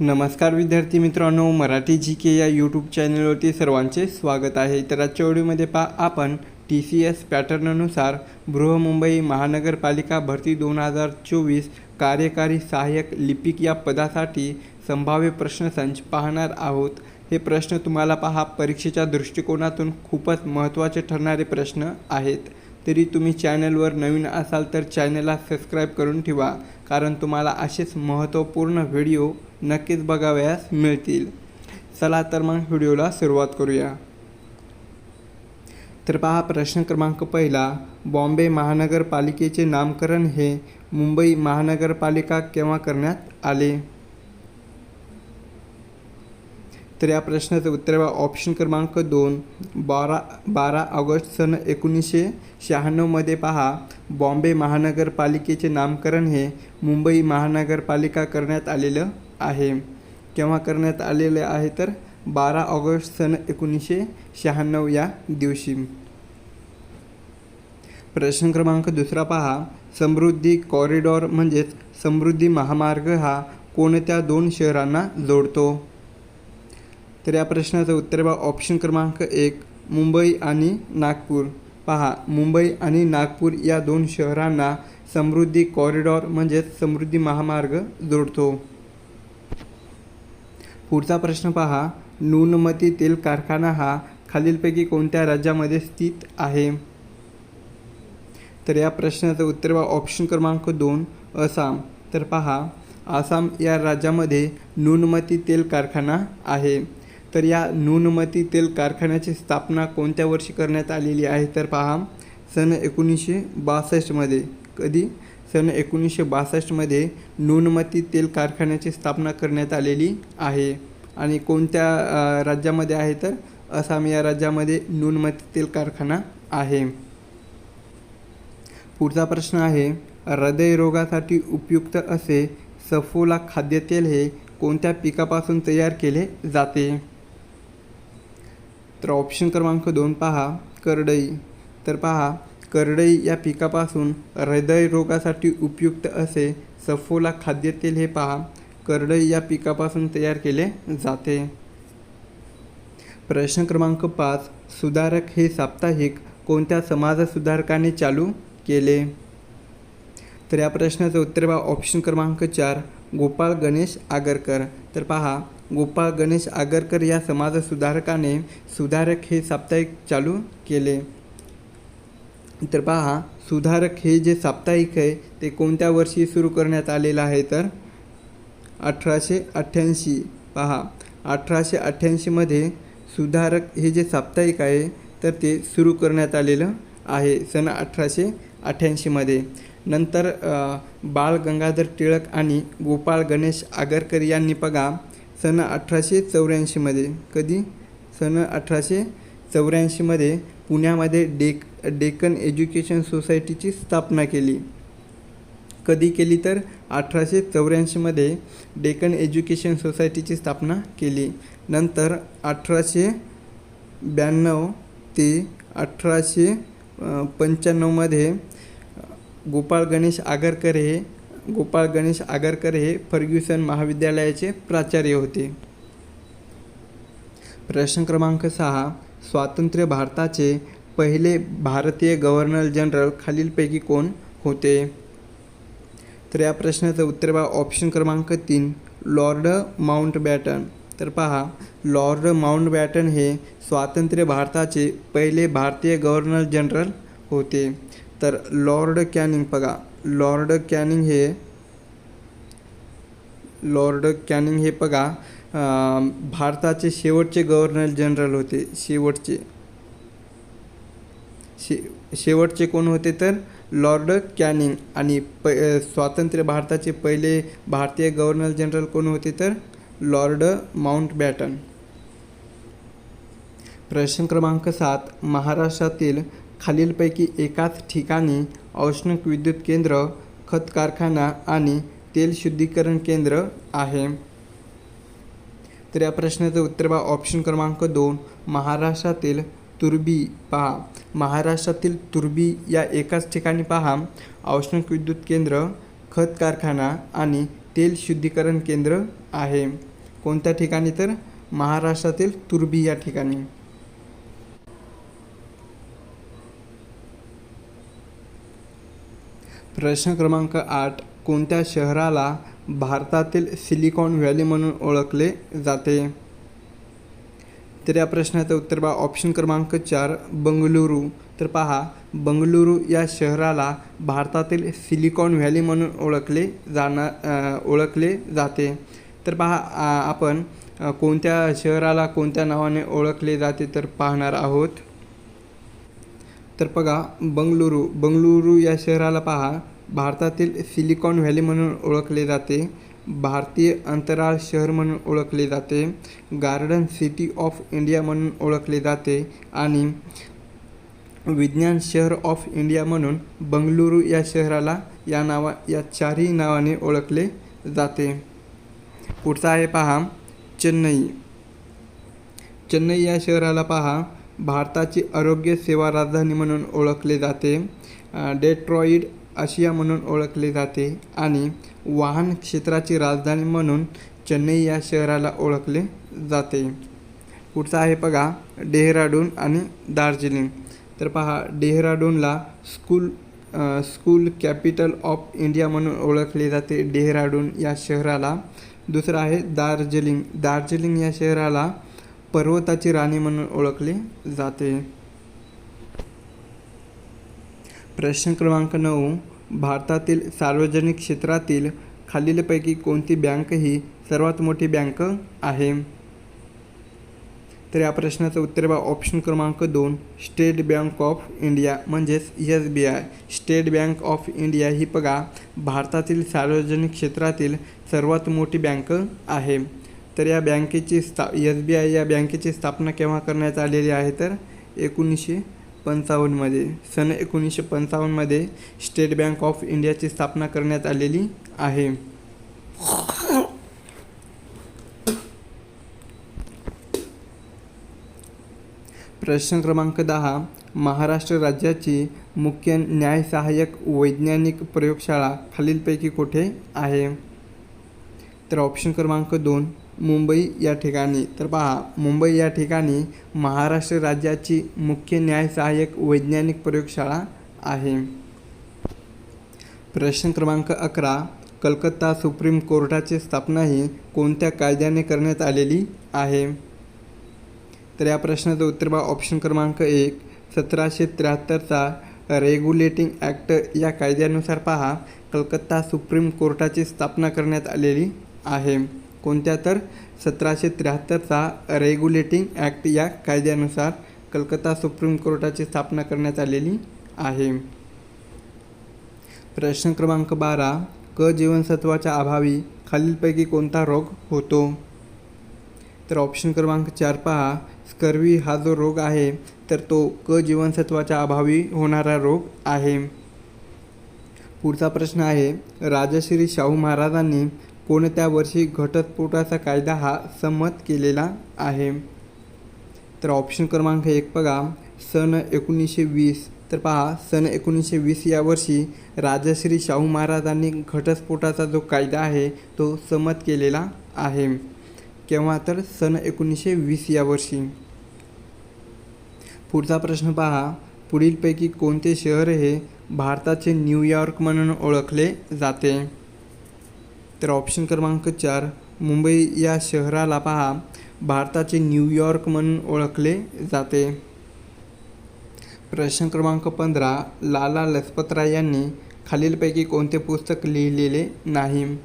नमस्कार विद्यार्थी मित्रांनो मराठी जी के या यूट्यूब चॅनलवरती सर्वांचे स्वागत आहे. तर आजच्या व्हिडिओमध्ये पहा आपण टी सी एस पॅटर्ननुसार बृहमुंबई महानगरपालिका भरती दोन हजार चोवीस कार्यकारी सहाय्यक लिपिक या पदासाठी संभाव्य प्रश्नसंच पाहणार आहोत. हे प्रश्न तुम्हाला पहा परीक्षेच्या दृष्टिकोनातून खूपच महत्त्वाचे ठरणारे प्रश्न आहेत. तरी तुम्ही चॅनलवर नवीन असाल तर चॅनलला सबस्क्राईब करून ठेवा कारण तुम्हाला असेच महत्त्वपूर्ण व्हिडिओ नक्कीच बघावयास मिळतील. चला तर मग व्हिडिओला सुरुवात करूया. तर पहा प्रश्न क्रमांक पहिला बॉम्बे महानगरपालिकेचे नामकरण हे मुंबई महानगरपालिका केव्हा करण्यात आले? तर या प्रश्नाचं उत्तर आहे ऑप्शन क्रमांक दोन बारा बारा ऑगस्ट सन एकोणीसशे शहाण्णवमध्ये पहा. बॉम्बे महानगरपालिकेचे नामकरण हे मुंबई महानगरपालिका करण्यात आलेलं आहे. केव्हा करण्यात आलेलं आहे तर बारा ऑगस्ट सन एकोणीसशे शहाण्णव या दिवशी. प्रश्न क्रमांक दुसरा पहा. समृद्धी कॉरिडॉर म्हणजेच समृद्धी महामार्ग हा कोणत्या दोन शहरांना जोडतो? तर या प्रश्नाचं उत्तर बा ऑप्शन क्रमांक एक मुंबई आणि नागपूर. पहा मुंबई आणि नागपूर या दोन शहरांना समृद्धी कॉरिडॉर म्हणजेच समृद्धी महामार्ग जोडतो. पुढचा प्रश्न पहा. नूनमती तेल कारखाना हा खालीलपैकी कोणत्या राज्यामध्ये स्थित आहे? तर या प्रश्नाचं उत्तर बा ऑप्शन क्रमांक दोन आसाम. तर पहा आसाम या राज्यामध्ये नूनमती तेल कारखाना आहे. तर या नूनमती तेल कारखान्याची स्थापना कोणत्या वर्षी करण्यात आलेली आहे? तर पहा सन एकोणीसशे बासष्टमध्ये कधी? सन एकोणीसशे बासष्टमध्ये नूनमती तेल कारखान्याची स्थापना करण्यात आलेली आहे. आणि कोणत्या राज्यामध्ये आहे? तर आसाम या राज्यामध्ये नूनमती तेल कारखाना आहे. पुढचा प्रश्न आहे हृदयरोगासाठी उपयुक्त असे सफोला खाद्यतेल हे कोणत्या पिकापासून तयार केले जाते? तर ऑप्शन क्रमांक दोन पहा करडई. तर पहा करडई या पिकापासून हृदयरोगासाठी उपयुक्त असे सफोला खाद्यतेल हे पहा. करडई या पिकापासून तयार केले जाते. प्रश्न क्रमांक पाच सुधारक हे साप्ताहिक कोणत्या समाजसुधारकाने चालू केले? तर या प्रश्नाचं उत्तर बा ऑप्शन क्रमांक चार गोपाळ गणेश आगरकर. तर पहा गोपाळ गणेश आगरकर या समाजसुधारकाने सुधारक हे साप्ताहिक चालू केले. तर पहा सुधारक हे जे साप्ताहिक आहे ते कोणत्या वर्षी सुरू करण्यात आलेलं आहे तर? अठराशे अठ्ठ्याऐंशी. पहा अठराशे अठ्ठ्याऐंशीमध्ये सुधारक हे जे साप्ताहिक आहे तर ते सुरू करण्यात आलेलं आहे सन अठराशे अठ्ठ्याऐंशीमध्ये नंतर बाळ गंगाधर टिळक आणि गोपाळ गणेश आगरकर यांनी बघा सन अठराशे चौऱ्याऐंशीमध्ये कधी? सन अठराशे चौऱ्याऐंशीमध्ये पुण्यामध्ये डेक डेक्कन एज्युकेशन सोसायटीची स्थापना केली. कधी केली तर? अठराशे चौऱ्याऐंशीमध्ये डेक्कन एज्युकेशन सोसायटीची स्थापना केली. नंतर अठराशे ब्याण्णव ते अठराशे पंच्याण्णवमध्ये गोपाळ गणेश आगरकर हे गोपाळ गणेश आगरकर हे फर्ग्युसन महाविद्यालयाचे प्राचार्य होते. प्रश्न क्रमांक सहा. स्वातंत्र्य भारताचे पहिले भारतीय गव्हर्नर जनरल खालीलपैकी कोण होते? तर या प्रश्नाचं उत्तर बा ऑप्शन क्रमांक तीन. Lord Mountbatten. तर पहा लॉर्ड माउंटबॅटन हे स्वातंत्र्य भारताचे पहिले भारतीय गव्हर्नर जनरल होते. तर लॉर्ड कॅनिंग बघा. लॉर्ड कॅनिंग हे लॉर्ड कॅनिंग हे बघा भारताचे शेवटचे गव्हर्नर जनरल होते. शेवटचे. शे शेवटचे कोण होते तर? लॉर्ड कॅनिंग आणि प स्वातंत्र्य भारताचे पहिले भारतीय गव्हर्नर जनरल कोण होते तर? Lord Mountbatten. प्रश्न क्रमांक सात महाराष्ट्रातील खालीलपैकी एकाच ठिकाणी औष्णिक विद्युत केंद्र खत कारखाना आणि तेल शुद्धीकरण केंद्र आहे. तर या प्रश्नाचं उत्तर बा ऑप्शन क्रमांक दोन महाराष्ट्रातील तुर्बी पहा. महाराष्ट्रातील तुर्बी या एकाच ठिकाणी पहा. औष्णिक विद्युत केंद्र खत कारखाना आणि तेल शुद्धीकरण केंद्र आहे. कोणत्या ठिकाणी तर? महाराष्ट्रातील तुर्बी या ठिकाणी. प्रश्न क्रमांक आठ कोणत्या शहराला भारतातील सिलिकॉन व्हॅली म्हणून ओळखले जाते? तर या प्रश्नाचं उत्तर पहा. ऑप्शन क्रमांक चार बंगळुरू. तर पहा बंगळुरू या शहराला भारतातील सिलिकॉन व्हॅली म्हणून ओळखले जाणार ओळखले जाते. तर पहा आपण कोणत्या शहराला कोणत्या नावाने ओळखले जाते तर पाहणार आहोत. तर बघा बंगळुरू बंगळुरू या शहराला पहा. भारतातील सिलिकॉन व्हॅली म्हणून ओळखले जाते. भारतीय अंतराळ शहर म्हणून ओळखले जाते. गार्डन सिटी ऑफ इंडिया म्हणून ओळखले जाते. आणि विज्ञान शहर ऑफ इंडिया म्हणून बंगळुरू या शहराला या नावा या चारही नावाने ओळखले जाते. पुढचा आहे पहा चेन्नई. चेन्नई या शहराला पहा. भारताची आरोग्य सेवा राजधानी म्हणून ओळखले जाते. डेट्रॉईड आशिया म्हणून ओळखले जाते आणि वाहन क्षेत्राची राजधानी म्हणून चेन्नई या शहराला ओळखले जाते. पुढचा आहे बघा डेहराडून आणि दार्जिलिंग. तर पहा डेहराडूनला school school capital of India म्हणून ओळखले जाते डेहराडून या शहराला. दुसरं आहे दार्जिलिंग. दार्जिलिंग या शहराला पर्वताची राणी म्हणून ओळखले जाते. प्रश्न क्रमांक नऊ. भारतातील सार्वजनिक क्षेत्रातील खालीलपैकी कोणती बँक ही सर्वात मोठी बँक आहे? तर या प्रश्नाचं उत्तर बा ऑप्शन क्रमांक दोन. स्टेट बँक ऑफ इंडिया म्हणजेच S B I. State Bank of India ही बघा भारतातील सार्वजनिक क्षेत्रातील सर्वात मोठी बँक आहे. तर या बँकेची स्था एस बी आय या बँकेची स्थापना केव्हा करण्यात आलेली आहे तर एकोणीसशे पंचावन्नमध्ये सन एकोणीसशे पंचावन्नमध्ये स्टेट बँक ऑफ इंडियाची स्थापना करण्यात आलेली आहे. प्रश्न क्रमांक दहा महाराष्ट्र राज्याची मुख्य न्यायसहाय्यक वैज्ञानिक प्रयोगशाळा खालीलपैकी कुठे आहे? तर ऑप्शन क्रमांक दोन मुंबई या ठिकाणी. तर पहा मुंबई या ठिकाणी महाराष्ट्र राज्याची मुख्य न्यायसहाय्यक वैज्ञानिक प्रयोगशाळा आहे. प्रश्न क्रमांक अकरा कलकत्ता सुप्रीम कोर्टाची स्थापना ही कोणत्या कायद्याने करण्यात आलेली आहे? तर या प्रश्नाचं उत्तर बा ऑप्शन क्रमांक एक सतराशे त्र्याहत्तरचा रेग्युलेटिंग ॲक्ट या कायद्यानुसार पहा कलकत्ता सुप्रीम कोर्टाची स्थापना करण्यात आलेली आहे. कोणत्या तर सतराशे त्र्याहत्तरचा रेग्युलेटिंग ॲक्ट या कायद्यानुसार कलकत्ता सुप्रीम कोर्टाची स्थापना करण्यात आलेली आहे. प्रश्न क्रमांक बारा क जीवनसत्वाच्या अभावी खालीलपैकी कोणता रोग होतो? तर ऑप्शन क्रमांक चार पहा स्कर्वी हा जो रोग आहे तर तो क जीवनसत्वाच्या अभावी होणारा रोग आहे. पुढचा प्रश्न आहे राजश्री शाहू महाराजांनी कोणत्या वर्षी घटस्फोटाचा कायदा हा संमत केलेला आहे? तर ऑप्शन क्रमांक एक बघा. सन एकोणीसशे वीस. तर पहा सन एकोणीसशे वीस या वर्षी राजश्री शाहू महाराजांनी घटस्फोटाचा जो कायदा आहे तो संमत केलेला आहे. केव्हा तर? सन एकोणीसशे वीस या वर्षी. पुढचा प्रश्न पहा. पुढीलपैकी कोणते शहर हे भारताचे न्यूयॉर्क म्हणून ओळखले जाते? तर ऑप्शन क्रमांक चार मुंबई या शहराला पहा. भारताचे न्यूयॉर्क म्हणून ओळखले जाते. प्रश्न क्रमांक पंधरा लाला लजपतराय यांनी खालीलपैकी कोणते पुस्तक लिहिलेले नाही?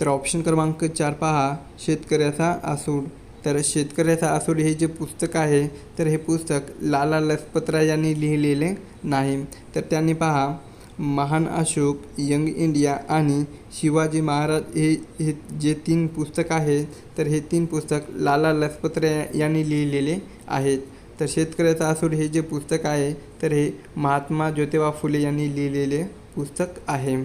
तर ऑप्शन क्रमांक चार पहा शेतकऱ्याचा आसूड. तर शेतकऱ्याचा आसूड हे जे पुस्तक आहे तर हे पुस्तक लाला लजपतराय यांनी लिहिलेले नाही. तर त्यांनी पहा महान अशोक यंग इंडिया आणि शिवाजी महाराज हे हे जे तीन पुस्तक आहे तर हे तीन पुस्तक लाला लजपतराय यांनी लिहिलेले आहेत. तर शेतकऱ्याचा आसूड हे जे पुस्तक आहे तर हे महात्मा ज्योतिबा फुले यांनी लिहिलेले पुस्तक आहे.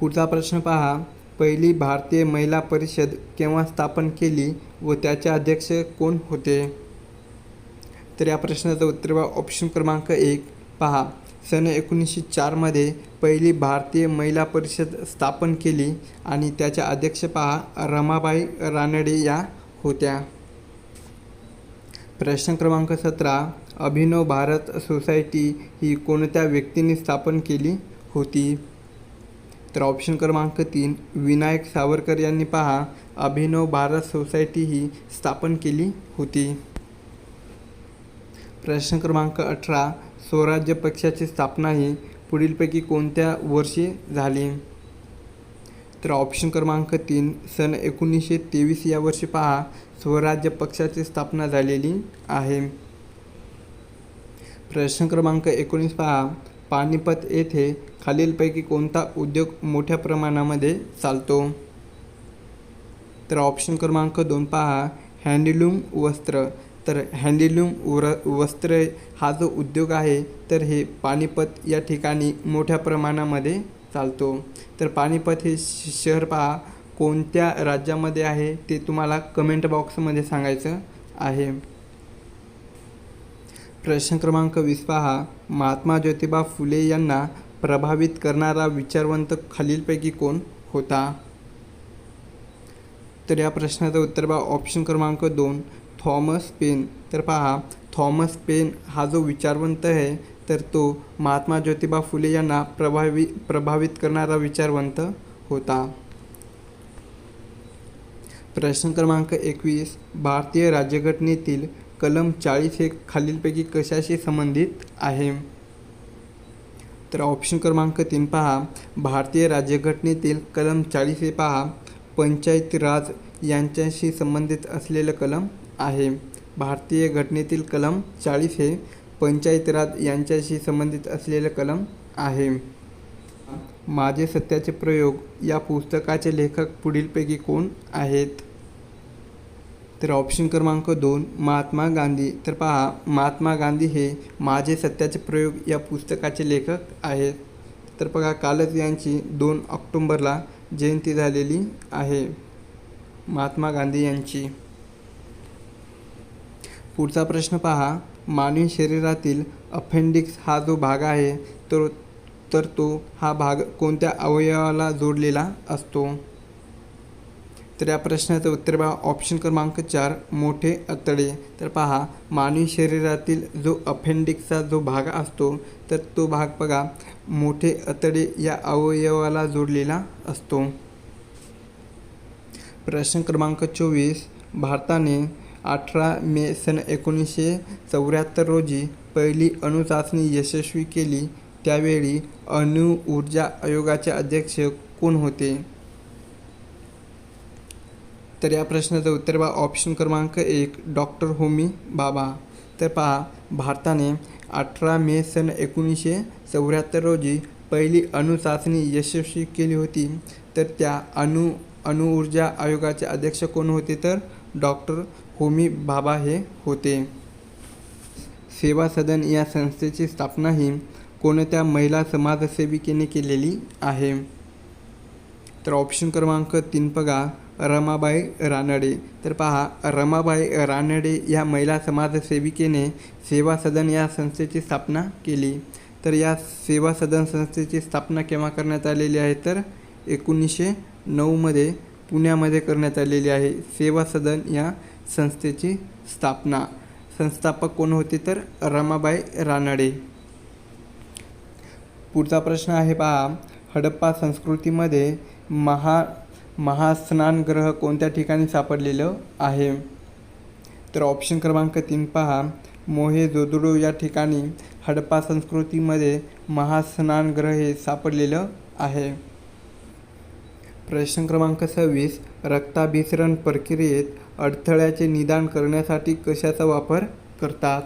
पुढचा प्रश्न पहा. पहिली भारतीय महिला परिषद केव्हा स्थापन केली व त्याचे अध्यक्ष कोण होते? तर या प्रश्नाचं उत्तर ऑप्शन क्रमांक एक. पहा. सन एकोणीसशे चारमध्ये पहिली भारतीय महिला परिषद स्थापन केली आणि त्याच्या अध्यक्ष पहा रमाबाई रानडे या होत्या. प्रश्न क्रमांक सतरा अभिनव भारत सोसायटी ही कोणत्या व्यक्तीने स्थापन केली होती? तर ऑप्शन क्रमांक तीन विनायक सावरकर यांनी पहा अभिनव भारत सोसायटी ही स्थापन केली होती. प्रश्न क्रमांक अठरा स्वराज्य पक्षाची स्थापना ही पुढीलपैकी कोणत्या वर्षी झाली? तर ऑप्शन क्रमांक तीन सन एकोणीसशे तेवीस या वर्षी पहा स्वराज्य पक्षाची स्थापना झालेली आहे. प्रश्न क्रमांक एकोणीस पहा पानिपत येथे खालीलपैकी कोणता उद्योग मोठ्या प्रमाणामध्ये चालतो? तर ऑप्शन क्रमांक दोन पहा हँडलूम वस्त्र. तर हँडलूम वर वस्त्र हा जो उद्योग आहे तर हे पानिपत या ठिकाणी मोठ्या प्रमाणामध्ये चालतो. तर पानिपत हे शहर पहा कोणत्या राज्यामध्ये आहे ते तुम्हाला कमेंट बॉक्समध्ये सांगायचं आहे. प्रश्न क्रमांक वीस पहा. महात्मा ज्योतिबा फुले यांना प्रभावित करणारा विचारवंत खालीलपैकी कोण होता? तर या प्रश्नाचं उत्तर बा ऑप्शन क्रमांक दोन. Thomas Paine. तर पहा थॉमस पेन हा जो विचारवंत आहे तर तो महात्मा ज्योतिबा फुले यांना प्रभावी प्रभावित करणारा विचारवंत होता. प्रश्न क्रमांक एकवीस. भारतीय राज्यघटनेतील कलम चाळीस हे खालीलपैकी कशाशी संबंधित आहे? तर ऑप्शन क्रमांक तीन पहा. भारतीय राज्यघटनेतील कलम चाळीस हे पहा. पंचायती राज यांच्याशी संबंधित असलेलं कलम आहे. भारतीय घटनेतील कलम चाळीस हे पंचायत राज यांच्याशी संबंधित असलेलं कलम आहे. माझे सत्याचे प्रयोग या पुस्तकाचे लेखक पुढीलपैकी कोण आहेत? तर ऑप्शन क्रमांक दोन महात्मा गांधी. तर पहा महात्मा गांधी हे माझे सत्याचे प्रयोग या पुस्तकाचे लेखक आहेत. तर बघा कालच यांची दोन ऑक्टोंबरला जयंती झालेली आहे. महात्मा गांधी यांची. पुढचा प्रश्न पहा. मानवी शरीरातील अपेंडिक्स हा जो भाग आहे तो तर तो हा भाग कोणत्या अवयवाला जोडलेला असतो? तर या प्रश्नाचं उत्तर पहा. ऑप्शन क्रमांक चार मोठे अतडे. तर पहा मानवी शरीरातील जो अपेंडिक्सचा जो भाग असतो तर तो भाग बघा. मोठे अतडे या अवयवाला जोडलेला असतो. प्रश्न क्रमांक चोवीस भारताने अठरा मे सन एकोणीसशे चौऱ्याहत्तर रोजी पहिली अणुचाचणी यशस्वी केली. त्यावेळी अणु ऊर्जा आयोगाचे अध्यक्ष कोण होते? तर या प्रश्नाचं उत्तर बा ऑप्शन क्रमांक एक डॉक्टर होमी बाबा. तर पहा भारताने अठरा मे सन एकोणीसशे चौऱ्याहत्तर रोजी पहिली अणुचाचणी यशस्वी केली होती. तर त्या अणु अणुऊर्जा आयोगाचे अध्यक्ष कोण होते तर डॉक्टर होमी बाबा हे होते. सेवा सदन या संस्थेची स्थापना ही कोणत्या महिला समाजसेविकेने केलेली आहे? तर ऑप्शन क्रमांक तीन बघा. रमाबाई रानडे. तर पहा रमाबाई रानडे या महिला समाजसेविकेने सेवा सदन या संस्थेची स्थापना केली. तर या सेवा सदन संस्थेची स्थापना केव्हा करण्यात आलेली आहे? तर एकोणीसशे नऊमध्ये पुण्यामध्ये करण्यात आलेली आहे. सेवा सदन या संस्थेची स्थापना. संस्थापक कोण होते तर? रमाबाई रानडे. पुढचा प्रश्न आहे पहा. हडप्पा संस्कृतीमध्ये महा महास्नानगृह कोणत्या ठिकाणी सापडलेलं आहे? तर ऑप्शन क्रमांक तीन पहा. मोहे जोदुडो या ठिकाणी हडप्पा संस्कृतीमध्ये महास्नानगृह हे सापडलेलं आहे. प्रश्न क्रमांक सव्वीस रक्ताभिसरण प्रक्रियेत अडथळ्याचे निदान करण्यासाठी कशाचा वापर करतात?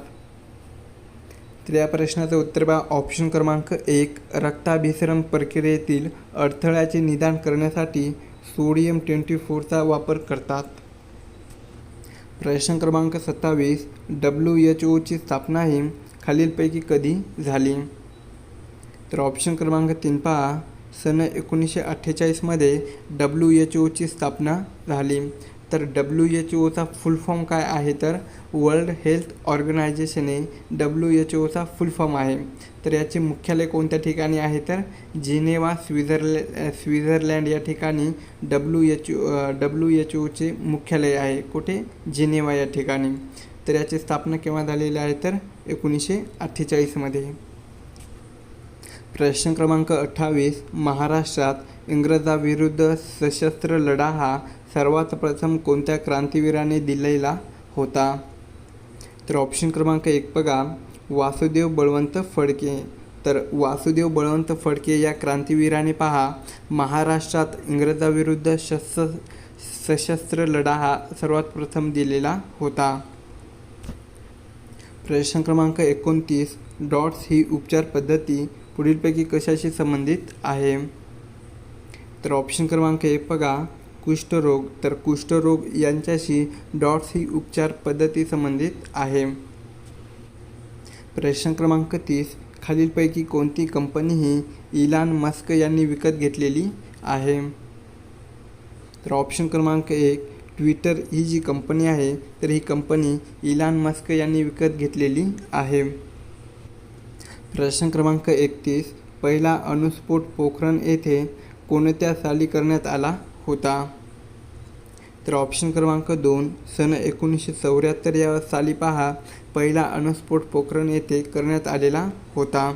तर या प्रश्नाचं उत्तर बा ऑप्शन क्रमांक एक रक्ताभिसरण प्रक्रियेतील अडथळ्याचे निदान करण्यासाठी सोडियम ट्वेंटी फोरचा वापर करतात. प्रश्न क्रमांक सत्तावीस डब्ल्यू एच ओची स्थापना ही खालीलपैकी कधी झाली? तर ऑप्शन क्रमांक तीन पहा. सन एकोणीसशे अठ्ठेचाळीसमध्ये डब्ल्यू एच ओची स्थापना झाली. तर डब्ल्यू एच ओचा फुल फॉर्म काय आहे? तर वर्ल्ड हेल्थ ऑर्गनायझेशन हे डब्ल्यू एच ओचा फुल फॉर्म आहे. तर याचे मुख्यालय कोणत्या ठिकाणी आहे? तर जिनेवा स्विझरलॅ स्विझरलँड या ठिकाणी W H O W H ओचे मुख्यालय आहे. कुठे? जिनेवा या ठिकाणी. तर याची स्थापना केव्हा झालेली आहे? तर एकोणीसशे अठ्ठेचाळीसमध्ये प्रश्न क्रमांक अठ्ठावीस महाराष्ट्रात इंग्रजाविरुद्ध सशस्त्र लढा हा सर्वात प्रथम कोणत्या क्रांतिवीराने दिलेला होता? तर ऑप्शन क्रमांक एक बघा. वासुदेव बळवंत फडके. तर वासुदेव बळवंत फडके या क्रांतिवीराने पहा. महाराष्ट्रात इंग्रजाविरुद्ध शस्त्र सशस्त्र लढा हा सर्वात प्रथम दिलेला होता. प्रश्न क्रमांक एकोणतीस. डॉट्स ही उपचार पद्धती पुढीलपैकी कशाशी संबंधित आहे? तर ऑप्शन क्रमांक एक बघा. कुष्ठरोग तर कुष्ठरोग यांच्याशी डॉट्स ही उपचार पद्धती संबंधित आहे. प्रश्न क्रमांक तीस. खालीलपैकी कोणती कंपनी ही इलान मस्क यांनी विकत घेतलेली आहे? तर ऑप्शन क्रमांक एक. ट्विटर ही जी कंपनी आहे तर ही कंपनी इलान मस्क यांनी विकत घेतलेली आहे. प्रश्न क्रमांक एकतीस पहिला अणुस्फोट पोखरण येथे कोणत्या साली करण्यात आला होता? तर ऑप्शन क्रमांक दोन सन एकोणीसशे चौऱ्याहत्तर या साली पहा पहिला अणुस्फोट पोखरण येथे करण्यात आलेला होता.